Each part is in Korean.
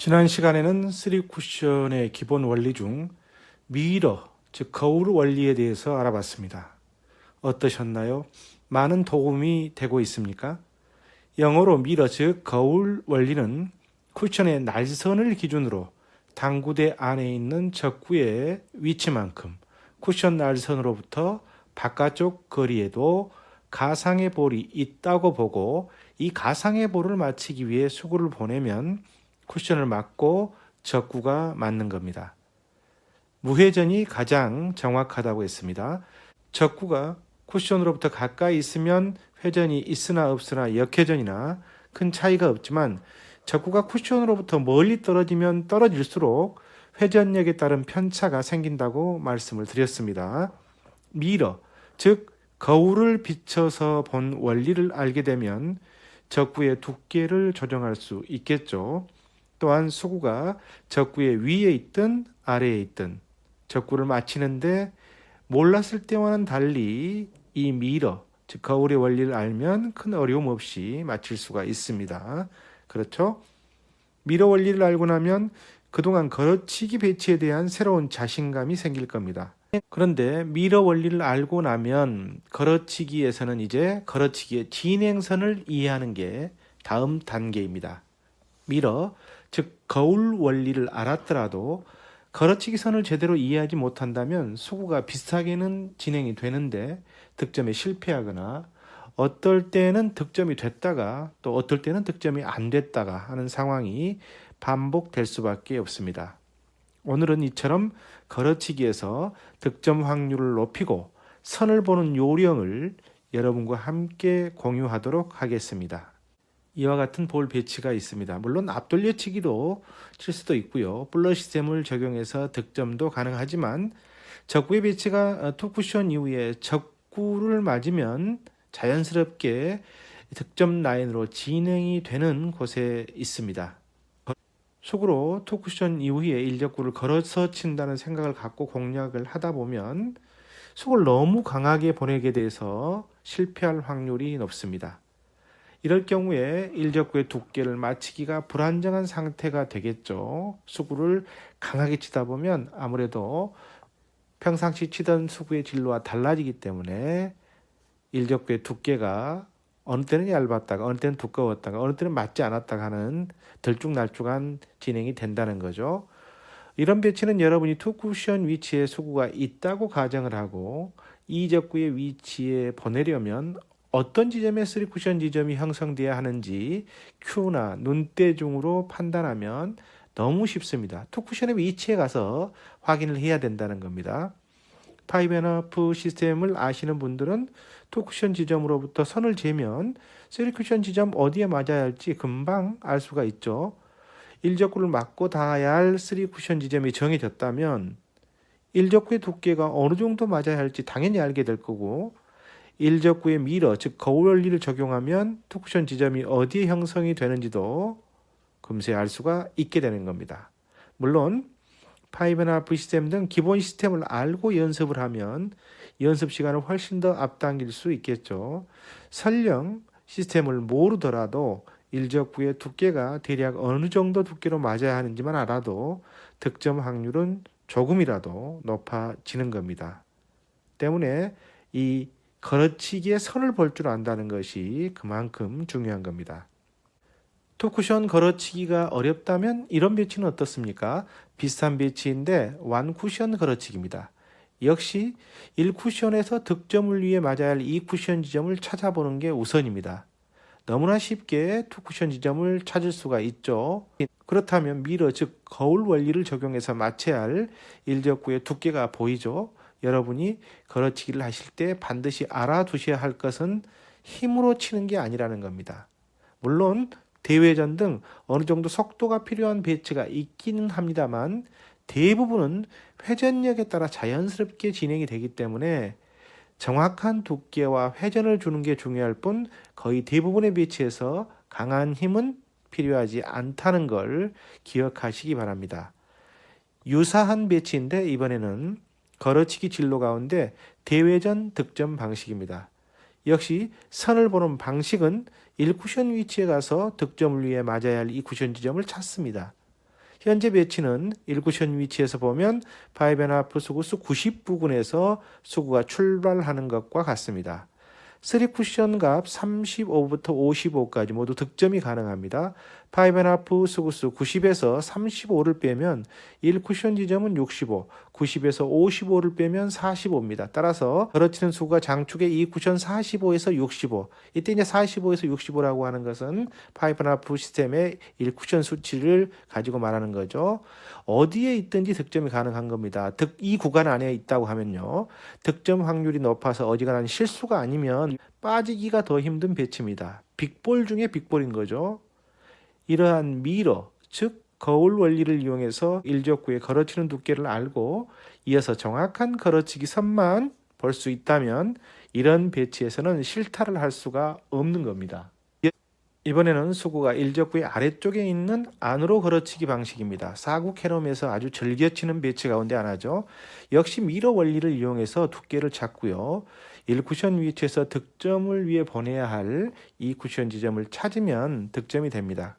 지난 시간에는 3 쿠션의 기본 원리 중 미러, 즉 거울 원리에 대해서 알아봤습니다. 어떠셨나요? 많은 도움이 되고 있습니까? 영어로 미러, 즉 거울 원리는 쿠션의 날선을 기준으로 당구대 안에 있는 적구의 위치만큼 쿠션 날선으로부터 바깥쪽 거리에도 가상의 볼이 있다고 보고 이 가상의 볼을 맞히기 위해 수구를 보내면 쿠션을 맞고 적구가 맞는 겁니다. 무회전이 가장 정확하다고 했습니다. 적구가 쿠션으로부터 가까이 있으면 회전이 있으나 없으나 역회전이나 큰 차이가 없지만 적구가 쿠션으로부터 멀리 떨어지면 떨어질수록 회전력에 따른 편차가 생긴다고 말씀을 드렸습니다. 미러, 즉 거울을 비춰서 본 원리를 알게 되면 적구의 두께를 조정할 수 있겠죠. 또한 수구가 적구의 위에 있든 아래에 있든 적구를 맞히는데 몰랐을 때와는 달리 이 미러, 즉 거울의 원리를 알면 큰 어려움 없이 맞힐 수가 있습니다. 그렇죠? 미러 원리를 알고 나면 그동안 걸어치기 배치에 대한 새로운 자신감이 생길 겁니다. 그런데 미러 원리를 알고 나면 걸어치기에서는 이제 걸어치기의 진행선을 이해하는 게 다음 단계입니다. 미러, 즉 거울 원리를 알았더라도 걸어치기 선을 제대로 이해하지 못한다면 수구가 비슷하게는 진행이 되는데 득점에 실패하거나 어떨 때는 득점이 됐다가 또 어떨 때는 득점이 안 됐다가 하는 상황이 반복될 수밖에 없습니다. 오늘은 이처럼 걸어치기에서 득점 확률을 높이고 선을 보는 요령을 여러분과 함께 공유하도록 하겠습니다. 이와 같은 볼 배치가 있습니다. 물론 앞돌려치기도 칠 수도 있고요. 블러 시스템을 적용해서 득점도 가능하지만 적구의 배치가 투 쿠션 이후에 적구를 맞으면 자연스럽게 득점 라인으로 진행이 되는 곳에 있습니다. 속으로 투 쿠션 이후에 일적구를 걸어서 친다는 생각을 갖고 공략을 하다 보면 속을 너무 강하게 보내게 돼서 실패할 확률이 높습니다. 이럴 경우에 일적구의 두께를 맞추기가 불안정한 상태가 되겠죠. 수구를 강하게 치다 보면 아무래도 평상시 치던 수구의 진로와 달라지기 때문에 일적구의 두께가 어느 때는 얇았다가 어느 때는 두꺼웠다가 어느 때는 맞지 않았다가 하는 들쭉날쭉한 진행이 된다는 거죠. 이런 배치는 여러분이 투 쿠션 위치에 수구가 있다고 가정을 하고 이 적구의 위치에 보내려면 어떤 지점에 3 쿠션 지점이 형성돼야 하는지 큐나 눈대중으로 판단하면 너무 쉽습니다. 투 쿠션의 위치에 가서 확인을 해야 된다는 겁니다. 파이브앤하프 시스템을 아시는 분들은 투 쿠션 지점으로부터 선을 재면 3 쿠션 지점 어디에 맞아야 할지 금방 알 수가 있죠. 일적구를 맞고 닿아야 할3 쿠션 지점이 정해졌다면 일적구의 두께가 어느 정도 맞아야 할지 당연히 알게 될 거고 일적구의 미러 즉 거울 원리를 적용하면 투 쿠션 지점이 어디에 형성이 되는지도 금세 알 수가 있게 되는 겁니다. 물론 파이브나 V 시스템 등 기본 시스템을 알고 연습을 하면 연습 시간을 훨씬 더 앞당길 수 있겠죠. 설령 시스템을 모르더라도 일적구의 두께가 대략 어느 정도 두께로 맞아야 하는지만 알아도 득점 확률은 조금이라도 높아지는 겁니다. 때문에 이 걸어치기의 선을 볼 줄 안다는 것이 그만큼 중요한 겁니다. 투쿠션 걸어치기가 어렵다면 이런 배치는 어떻습니까? 비슷한 배치인데 완쿠션 걸어치기입니다. 역시 1쿠션에서 득점을 위해 맞아야 할 2쿠션 지점을 찾아보는 게 우선입니다. 너무나 쉽게 투쿠션 지점을 찾을 수가 있죠. 그렇다면 미러 즉 거울 원리를 적용해서 맞춰야 할 일적구의 두께가 보이죠. 여러분이 걸어치기를 하실 때 반드시 알아두셔야 할 것은 힘으로 치는 게 아니라는 겁니다. 물론 대회전 등 어느 정도 속도가 필요한 배치가 있기는 합니다만 대부분은 회전력에 따라 자연스럽게 진행이 되기 때문에 정확한 두께와 회전을 주는 게 중요할 뿐 거의 대부분의 배치에서 강한 힘은 필요하지 않다는 걸 기억하시기 바랍니다. 유사한 배치인데 이번에는 걸어치기 진로 가운데 대회전 득점 방식입니다. 역시 선을 보는 방식은 1쿠션 위치에 가서 득점을 위해 맞아야 할이 쿠션 지점을 찾습니다. 현재 배치는 1쿠션 위치에서 보면 파이벤하프 수구수 90 부근에서 수구가 출발하는 것과 같습니다. 3쿠션 값 35부터 55까지 모두 득점이 가능합니다. 파이벤하프 수구수 90에서 35를 빼면 1 쿠션 지점은 65, 90에서 55를 빼면 45입니다. 따라서 걸어치는 수가 장축의 2 쿠션 45에서 65. 이때 이제 45에서 65라고 하는 것은 파이벤하프 시스템의 1 쿠션 수치를 가지고 말하는 거죠. 어디에 있든지 득점이 가능한 겁니다. 득, 이 구간 안에 있다고 하면요. 득점 확률이 높아서 어지간한 실수가 아니면 빠지기가 더 힘든 배치입니다. 빅볼 중에 빅볼인 거죠. 이러한 미러, 즉 거울 원리를 이용해서 일적구의 걸어치는 두께를 알고 이어서 정확한 걸어치기 선만 볼 수 있다면 이런 배치에서는 실타를 할 수가 없는 겁니다. 이번에는 수구가 일적구의 아래쪽에 있는 안으로 걸어치기 방식입니다. 사구 캐럼에서 아주 즐겨치는 배치 가운데 하나죠. 역시 미러 원리를 이용해서 두께를 찾고요. 1쿠션 위치에서 득점을 위해 보내야 할 2쿠션 지점을 찾으면 득점이 됩니다.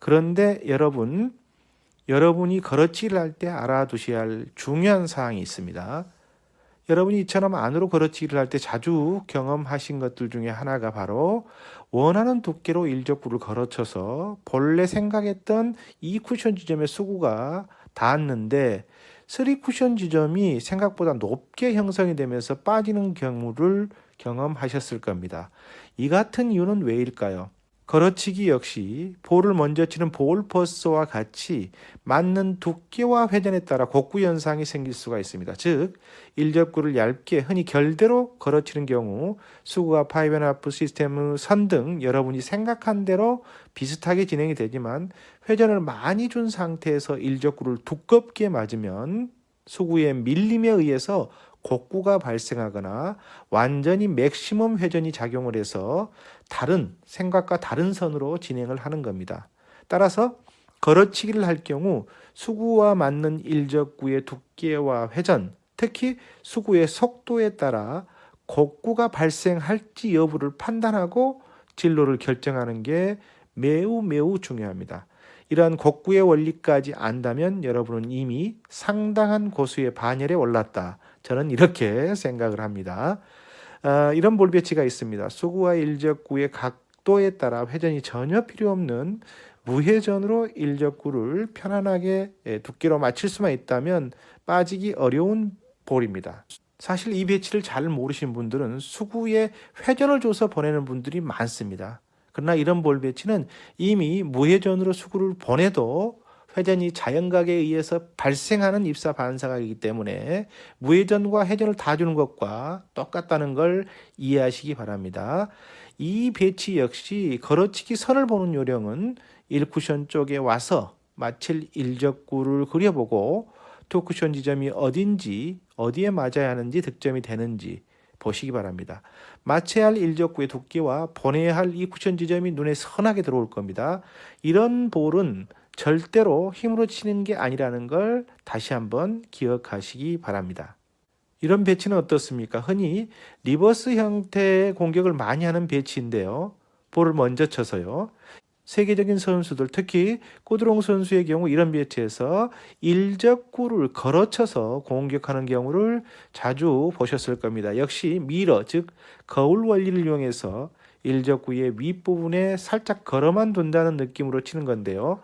그런데 여러분, 여러분이 걸어치기를 할 때 알아두셔야 할 중요한 사항이 있습니다. 여러분이 이처럼 안으로 걸어치기를 할 때 자주 경험하신 것들 중에 하나가 바로 원하는 두께로 일적구를 걸어쳐서 본래 생각했던 이 쿠션 지점의 수구가 닿았는데 3 쿠션 지점이 생각보다 높게 형성이 되면서 빠지는 경우를 경험하셨을 겁니다. 이 같은 이유는 왜일까요? 걸어치기 역시 볼을 먼저 치는 볼 퍼스와 같이 맞는 두께와 회전에 따라 곡구 현상이 생길 수가 있습니다. 즉 일접구를 얇게 흔히 결대로 걸어치는 경우 수구와 파이벤하프 시스템의 선 등 여러분이 생각한 대로 비슷하게 진행이 되지만 회전을 많이 준 상태에서 일접구를 두껍게 맞으면 수구의 밀림에 의해서 곡구가 발생하거나 완전히 맥시멈 회전이 작용을 해서 다른 생각과 다른 선으로 진행을 하는 겁니다. 따라서 걸어치기를 할 경우 수구와 맞는 일적구의 두께와 회전, 특히 수구의 속도에 따라 곡구가 발생할지 여부를 판단하고 진로를 결정하는 게 매우 매우 중요합니다. 이러한 곡구의 원리까지 안다면 여러분은 이미 상당한 고수의 반열에 올랐다. 저는 이렇게 생각을 합니다. 아, 이런 볼 배치가 있습니다. 수구와 일적구의 각도에 따라 회전이 전혀 필요 없는 무회전으로 일적구를 편안하게 예, 두께로 맞출 수만 있다면 빠지기 어려운 볼입니다. 사실 이 배치를 잘 모르시는 분들은 수구에 회전을 줘서 보내는 분들이 많습니다. 그러나 이런 볼 배치는 이미 무회전으로 수구를 보내도 회전이 자연각에 의해서 발생하는 입사 반사각이기 때문에 무회전과 회전을 다 주는 것과 똑같다는 걸 이해하시기 바랍니다. 이 배치 역시 걸어치기 선을 보는 요령은 1쿠션 쪽에 와서 마칠 일적구를 그려보고 투쿠션 지점이 어딘지 어디에 맞아야 하는지 득점이 되는지 보시기 바랍니다. 맞춰야 할 일적구의 두께와 보내야 할 이 쿠션 지점이 눈에 선하게 들어올 겁니다. 이런 볼은 절대로 힘으로 치는 게 아니라는 걸 다시 한번 기억하시기 바랍니다. 이런 배치는 어떻습니까? 흔히 리버스 형태의 공격을 많이 하는 배치인데요. 볼을 먼저 쳐서요. 세계적인 선수들, 특히 꼬드롱 선수의 경우 이런 배치에서 일적구를 걸어쳐서 공격하는 경우를 자주 보셨을 겁니다. 역시 미러, 즉 거울 원리를 이용해서 일적구의 윗부분에 살짝 걸어만 둔다는 느낌으로 치는 건데요.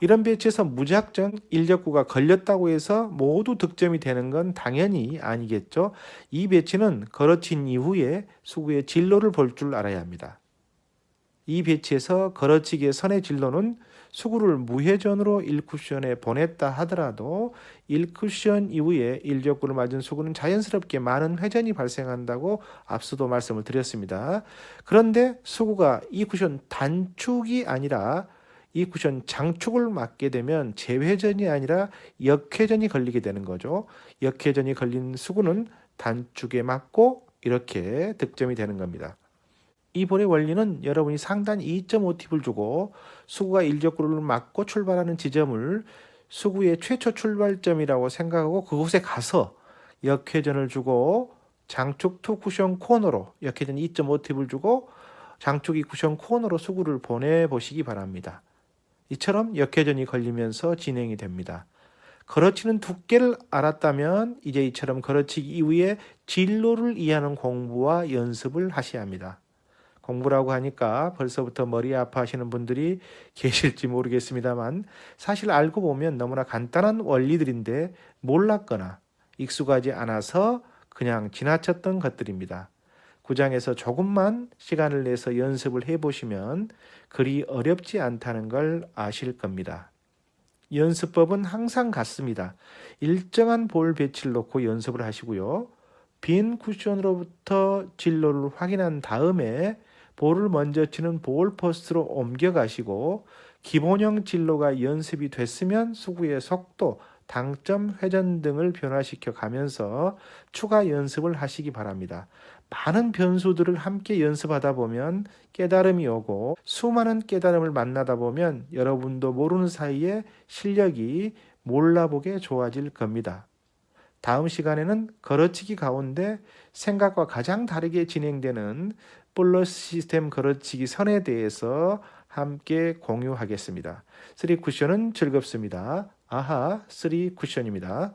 이런 배치에서 무작정 일적구가 걸렸다고 해서 모두 득점이 되는 건 당연히 아니겠죠. 이 배치는 걸어친 이후에 수구의 진로를 볼 줄 알아야 합니다. 이 배치에서 걸어치기의 선의 진로는 수구를 무회전으로 1쿠션에 보냈다 하더라도 1쿠션 이후에 일적구를 맞은 수구는 자연스럽게 많은 회전이 발생한다고 앞서도 말씀을 드렸습니다. 그런데 수구가 이 쿠션 단축이 아니라 이 쿠션 장축을 맞게 되면 재회전이 아니라 역회전이 걸리게 되는 거죠. 역회전이 걸린 수구는 단축에 맞고 이렇게 득점이 되는 겁니다. 이 볼의 원리는 여러분이 상단 2.5팁을 주고 수구가 일적구를 맞고 출발하는 지점을 수구의 최초 출발점이라고 생각하고 그곳에 가서 역회전을 주고 장축 투 쿠션 코너로 역회전 2.5팁을 주고 장축 이 쿠션 코너로 수구를 보내 보시기 바랍니다. 이처럼 역회전이 걸리면서 진행이 됩니다. 걸어치는 두께를 알았다면 이제 이처럼 걸어치기 이후에 진로를 이해하는 공부와 연습을 하셔야 합니다. 공부라고 하니까 벌써부터 머리 아파하시는 분들이 계실지 모르겠습니다만 사실 알고 보면 너무나 간단한 원리들인데 몰랐거나 익숙하지 않아서 그냥 지나쳤던 것들입니다. 구장에서 조금만 시간을 내서 연습을 해보시면 그리 어렵지 않다는 걸 아실 겁니다. 연습법은 항상 같습니다. 일정한 볼 배치를 놓고 연습을 하시고요. 빈 쿠션으로부터 진로를 확인한 다음에 볼을 먼저 치는 볼 포스트로 옮겨가시고 기본형 진로가 연습이 됐으면 수구의 속도, 당점, 회전 등을 변화시켜 가면서 추가 연습을 하시기 바랍니다. 많은 변수들을 함께 연습하다 보면 깨달음이 오고 수많은 깨달음을 만나다 보면 여러분도 모르는 사이에 실력이 몰라보게 좋아질 겁니다. 다음 시간에는 걸어치기 가운데 생각과 가장 다르게 진행되는 볼러스 시스템 걸어치기 선에 대해서 함께 공유하겠습니다. 3 쿠션은 즐겁습니다. 아하 3 쿠션입니다.